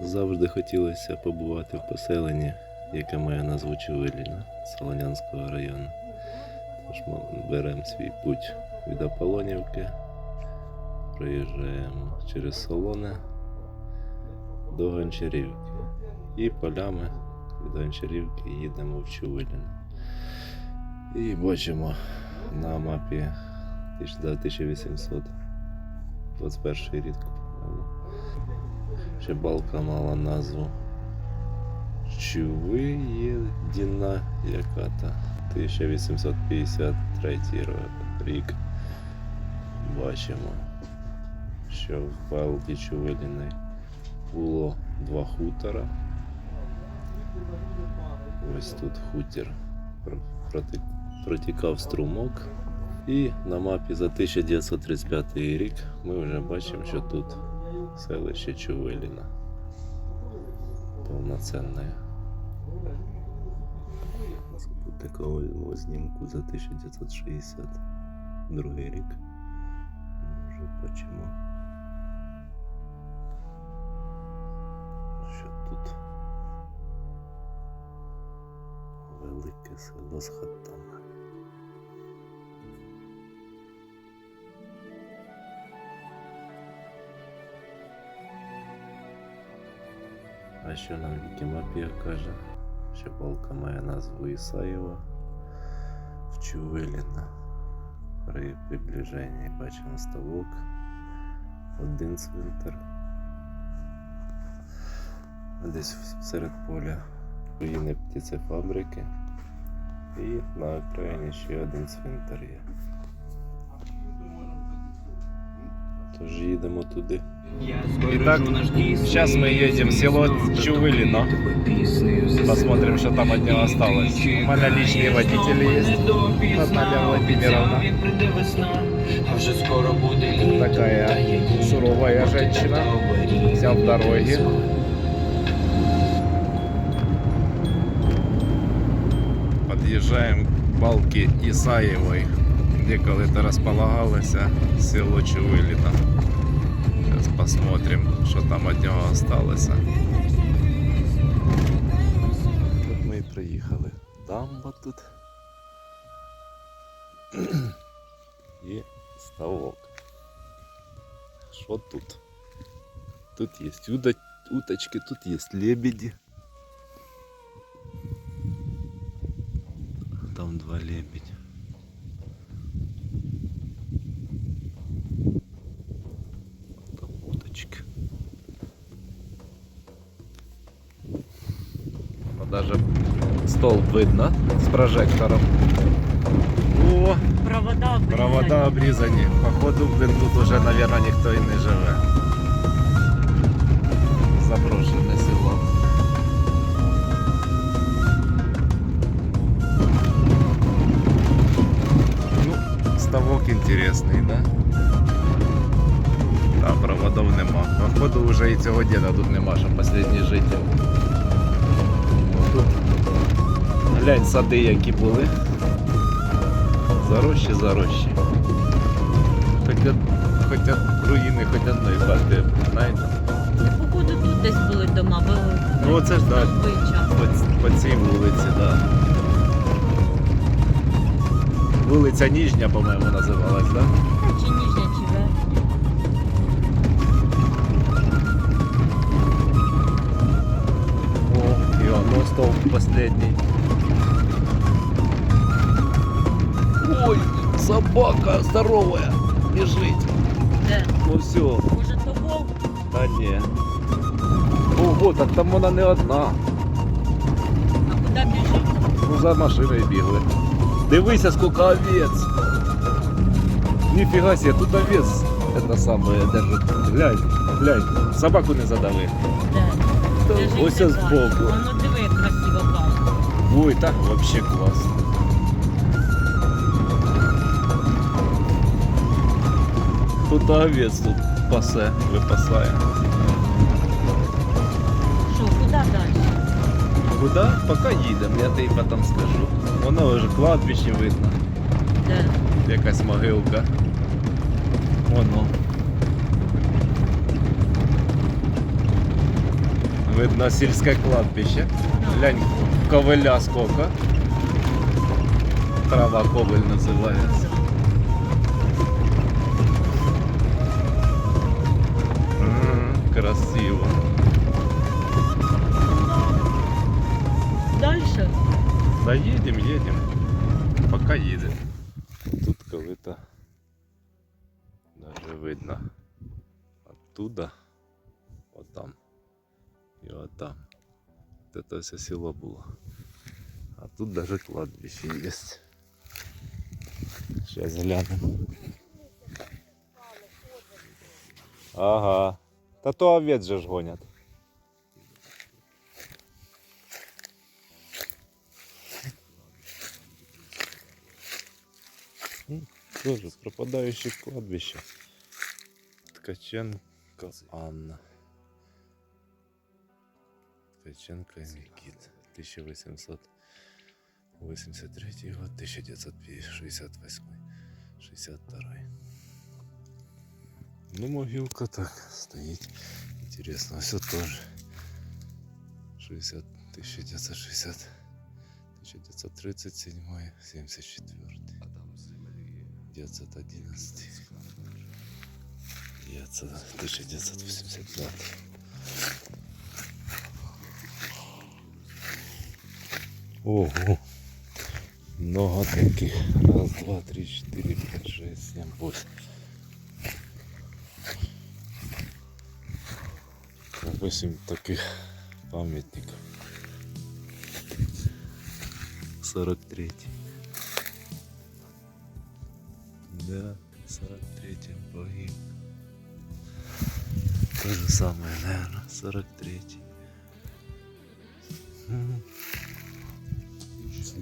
Завжди хотілося побувати в поселенні, яке має назву Чувиліна Солонянського району. Тож ми беремо свій путь від Аполонівки, проїжджаємо через Солоне до Гончарівки. І полями від Гончарівки їдемо в Чувилін. І бачимо на мапі 1821 рік. Ще балка мала назву Чувиєдіна Яката. 1853 рік. Бачимо, що в балці Чувиліної було два хутора. Ось тут хутір протікав струмок. І на мапі за 1935 рік ми вже бачимо, що тут селище Чувиліна. Повноценне. Такого знімку за 1962 рік. Вже бачимо, що тут велике село з хатами. А що нам Вікімапія каже, що балка має назву Ісаєва в Чувеліна. При приближенні бачимо ставок, один цвинтар. Десь серед поля руїни птицефабрики. І на окраїні ще один цвинтар є. Тож їдемо туди. Итак, сейчас мы едем в село Чувылино. Посмотрим, что там от него осталось. У меня личные водители есть. Наталья Владимировна. Такая суровая женщина. Вся в дороге. Подъезжаем к балке Исаевой, где когда-то располагалось село Чувылино. Сейчас посмотрим, что там от него осталось. Тут ми і приїхали. Дамба тут. І ставок. Що тут? Тут є уда- уточки, тут є лебеді. Там два лебедя. столб видно с прожектором. О, Провода обрізані. провода обрізані. Походу, блин, тут уже, наверное, ніхто і не живе. Заброшене село. Ну, ставок інтересний, да? Да, проводов нема. Походу вже і цього діда тут нема, що останній житель. Глянь сади, які були. Зарощі, зарощі. Хоча, хоча руїни хоч одної хати, знаєте. Походу тут десь були дома, бо Ну оце ж так, по, по цій вулиці, так. Да. Вулиця Ніжня, по-моєму, називалась, так? Да? Чи ніжня, чи верхня. О, и оно стол последний. Ой, собака здоровая лежит. Де? Ну все, Може то вовк? та ні. Ого, так там вона не одна. А куди біжить? Ну за машиною бігли. Дивися, сколько овец. Ніфіга себе, тут овец это самое держит. Глянь, глянь, собаку не задави. Де? Та Де ж Ось їх ось не бачу? збоку. Воно диви, як красиво пахне. Ой, так вообще классно. Тут овец тут пасе, випасає. Що, куди далі? Куди? Поки їдемо, я тобі потім скажу. Воно вже кладбище видно, Де? якась могилка. Воно. Видно сільське кладбище. Глянь, ковиля сколько. Трава коваль називається. Красиво. Дальше? Да едем, едем. Пока едем. Тут коли-то даже видно оттуда, вот там и вот там. Это все село было. А тут даже кладбище есть. Сейчас глянем. Ага. Та то овец же ж гонять. Тоже пропадающее кладбище. Ткаченко Анна. Ткаченко Никит. 1883 год, 1968. 62. Ну, могилка так стоит. Интересно, все тоже. 60, 1960, 1937, 74. 911. 1985. Ого. Много таких. Раз, два, три, четыре, пять, шесть, семь, восемь. Восемь таких памятников. 43. Да, 43 погиб. То же самое, наверное, 43. М.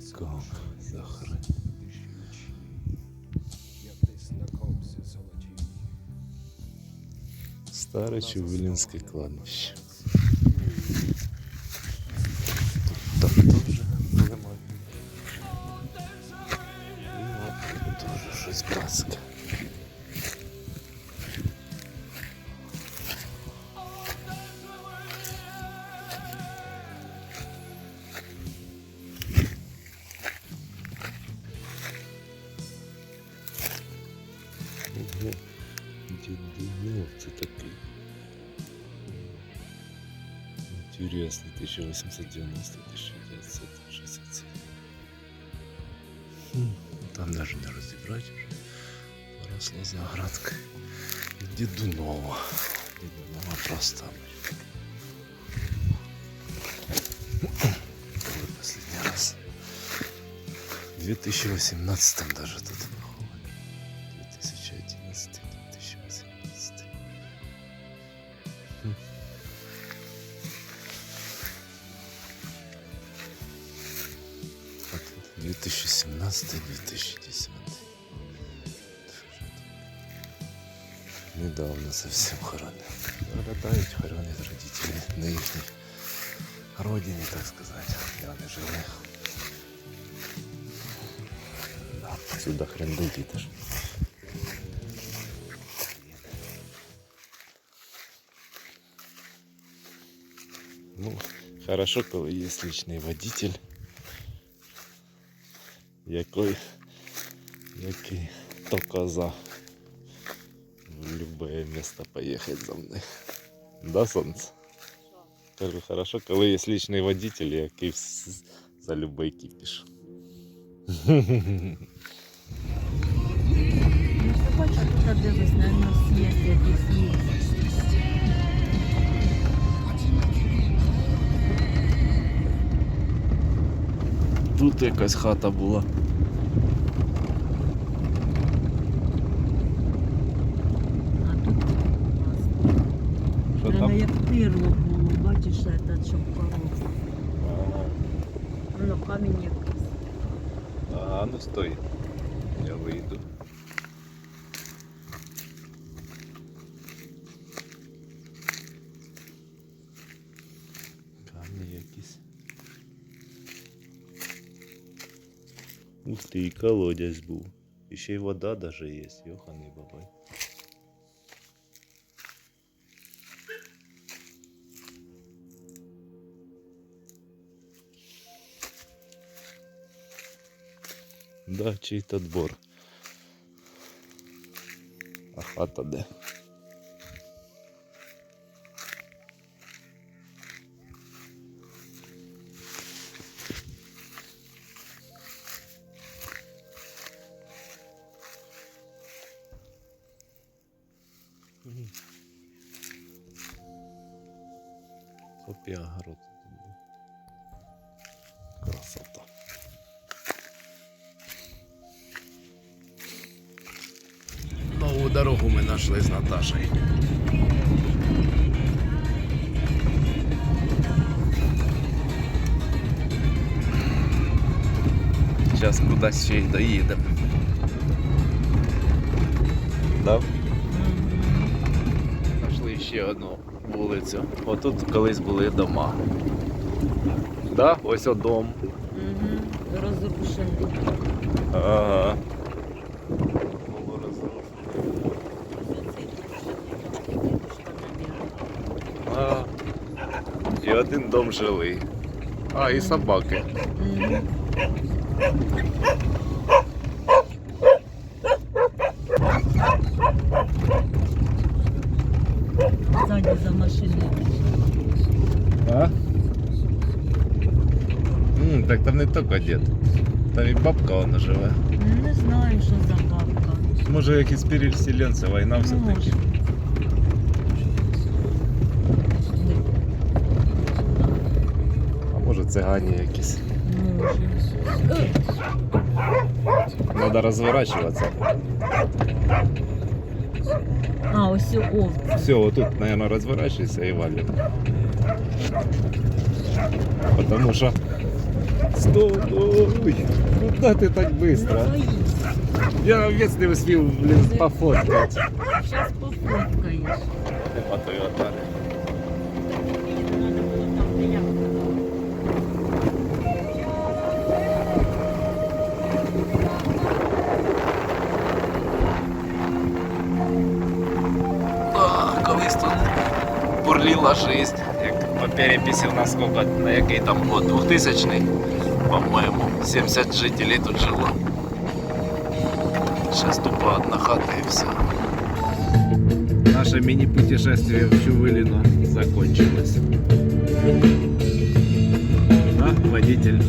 Цікаво, захрань. Старе Чувилинське кладбище. Там теж могили. І от тут теж щось братське. Интересный, 1890-1967. Хм, Там даже не разобрать уже. Поросла заградка. Дедунова. Дедунова просто. Последний раз? В 2018 даже тут 2017-2010 Недавно совсем хоронил. Виглядають хоронять родителей на їхній родині, так сказати, де вони жили. Да, сюди хрен дойти теж. Ну, хорошо, коли є личний водитель, який, який тільки за в любое место поехать за мною. Да, сонце? Кажу, хорошо, коли є личний водитель, який вс- за любой кипіш. Ну, що бачу, тут дивись, наверное, съезд якийсь є. Тут якась хата була. А. Що там? як пирло було, бачиш, этот, щоб. Ага. Воно камінь якийсь. Ага, ну стой. Я вийду. Ух ты, колодец был. Еще и вода даже есть, йоханий бабай. Да, чей-то двор. А хата де? Копія огород. Красота. Нову дорогу ми знайшли з Наташею. Зараз кудись ще й доїдемо. Да? Знайшли ще одну вулицю. Отут колись були дома. Да? Ось о дом. Угу. Розрушений. Ага. А, і один дом жилий. А, і собаки. Угу. А? М, так там не тільки дід. Там і бабка вона живе. Не знаю, що за бабка. Може якісь переселенці, війна все-таки. Може. А може цигані якісь. Може. Треба розворачуватися. А, ось і овці. Все, вот тут, наверное, разворачивайся и валим. Потому что... Стой! Куда ты так быстро? Я весь не успел, блин, пофоткать. Зараз пофоткаєш. Нема Тойота. Надо 0,6, як по переписі у нас сколько, на який там год, 2000 по-моєму, 70 жителей тут жило. Сейчас тупо одна хата и все. Наше мини-путешествие в Чувиліно закончилось. На, водитель.